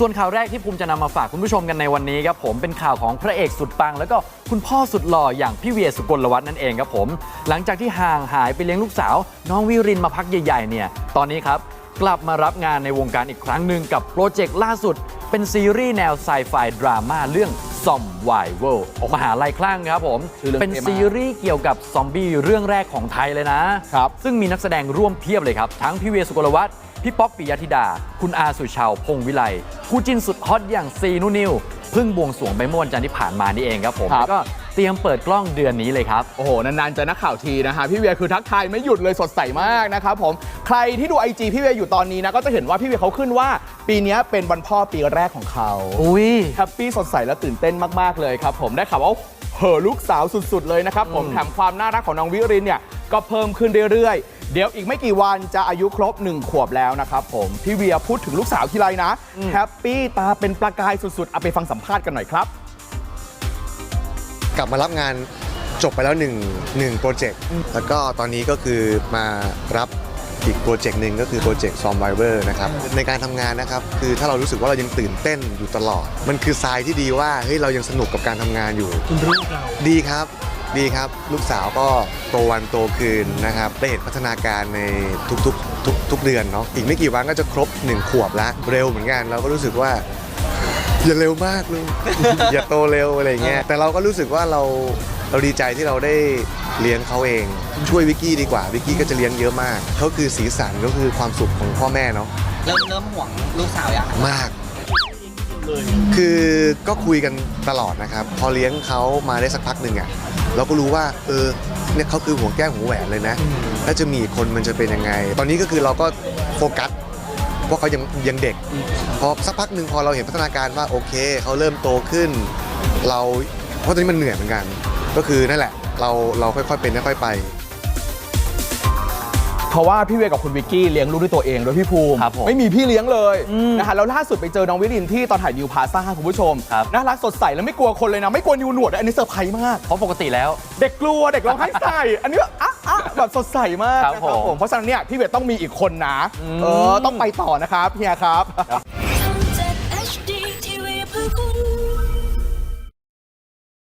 ส่วนข่าวแรกที่ภูมิจะนำมาฝากคุณผู้ชมกันในวันนี้ครับผมเป็นข่าวของพระเอกสุดปัง แล้วก็คุณพ่อสุดหล่ออย่างพี่เวียสุกลวัฒน์นั่นเองครับผม หลังจากที่ห่างหายไปเลี้ยงลูกสาว น้องวิรินมาพักใหญ่ๆเนี่ยตอนนี้ครับกลับมารับงานในวงการอีกครั้งหนึ่งกับโปรเจกต์ล่าสุด เป็นซีรีส์แนวไซไฟดราม่าเรื่อง ซอมไวเวลมหาลัยคลั่งครับผม ชื่อเรื่องเป็นเท่มาก ซีรีส์เกี่ยวกับซอมบี้เรื่องแรกของไทยเลยนะ ครับ ซึ่งมีนักแสดงร่วมเพียบเลยครับ ทั้งพี่เวียสุกลวัฒน์พี่ป๊อกปิยธิดา คุณอาสุชาว พงษ์วิไลคู่จิ้นสุดฮอตอย่างซีนุนิวเพิ่งบวงสรวงไปเมื่อวันจันทร์ที่ผ่านมานี่เองครับผมครับ แล้วก็เตรียมเปิดกล้องเดือนนี้เลยครับ โอ้โห นานๆเจอนักข่าวทีนะฮะ พี่เวียคือทักทายไม่หยุดเลยสดใสมากนะครับผม ใครที่ดู IG พี่เวียอยู่ตอนนี้นะ ก็จะเห็นว่าพี่เวียเขาขึ้นว่า ปีนี้เป็นวันพ่อปีแรกของเขาอุ้ยแฮปปี้สดใสและตื่นเต้นมากๆเลยครับผมได้ข่าวว่าเหอะลูกสาวสุดๆเลยนะครับผมอืมแถมความน่ารักของน้องวิรินเนี่ยก็เพิ่มขึ้นเรื่อยๆ เดี๋ยวอีกไม่กี่วันจะอายุครบ 1 ขวบแล้วนะครับผมพี่เวียพูดถึงลูกสาวทีไรนะแฮปปี้ตาเป็นประกายสุดๆเอาไปฟังสัมภาษณ์กันหน่อยครับ กลับมารับงานจบไปแล้วหนึ่งหนึ่งโปรเจกต์แล้วก็ตอนนี้ก็คือมารับอีกโปรเจกต์หนึ่งก็คือโปรเจกต์ซอมไวเวอร์นะครับในการทำงานนะครับคือถ้าเรารู้สึกว่าเรายังตื่นเต้นอยู่ตลอด มันคือทรายที่ดีว่าเฮ้ยเรายังสนุกกับการทำงานอยู่คุณลูกเราดีครับ ดีครับ ลูกสาวก็โตวันโตคืนนะครับได้เห็นพัฒนาการในทุกๆทุกทุกเดือนเนาะอีกไม่กี่วันก็จะครบหนึ่งขวบแล้วเร็วเหมือนกันเราก็รู้สึกว่า อย่าเร็วมากเลยอย่าโตเร็วอะไรเงี้ยแต่เราก็รู้สึกว่าเราเราดีใจที่เราได้เลี้ยงเขาเอง ช่วยวิกกี้ดีกว่าวิกกี้ก็จะเลี้ยงเยอะมากเขาคือสีสันก็คือความสุขของพ่อแม่เนาะเริ่มเริ่มห่วงลูกสาวยัง มาก คือก็คุยกันตลอดนะครับ พอเลี้ยงเขามาได้สักพักหนึ่งอะเราก็รู้ว่า เออเนี่ยเขาคือหัวแก้วหัวแหวนเลยนะ ถ้าจะมีอีกคนมันจะเป็นยังไง ตอนนี้ก็คือเราก็โฟกัส ว่าเขายังยังเด็ก พอสักพักหนึ่งพอเราเห็นพัฒนาการว่าโอเคเขาเริ่มโตขึ้น เราเพราะตอนนี้มันเหนื่อยเหมือนกัน ก็คือนั่นแหละ เราเราค่อยๆเป็นค่อยๆไป เพราะว่าพี่เวียกับคุณวิกกี้เลี้ยงลูกด้วยตัวเองโดยพี่ภูมิครับผมไม่มีพี่เลี้ยงเลยอืมนะคะแล้วล่าสุดไปเจอน้องวิรินที่ตอนถ่ายนิวพาซ่าคุณผู้ชมครับ น่ารักสดใสแล้วไม่กลัวคนเลยนะไม่กลัวนิวหนวดด้วยอันนี้เซอร์ไพรส์มาก เพราะปกติแล้ว เด็กกลัวเด็กร้องไห้ใส่อันนี้แบบอะ อะแบบสดใสมากครับนะครับผมผม เพราะฉะนั้นเนี่ยพี่เวียต้องมีอีกคนนะอืมเออต้องไปต่อนะครับเฮียครับ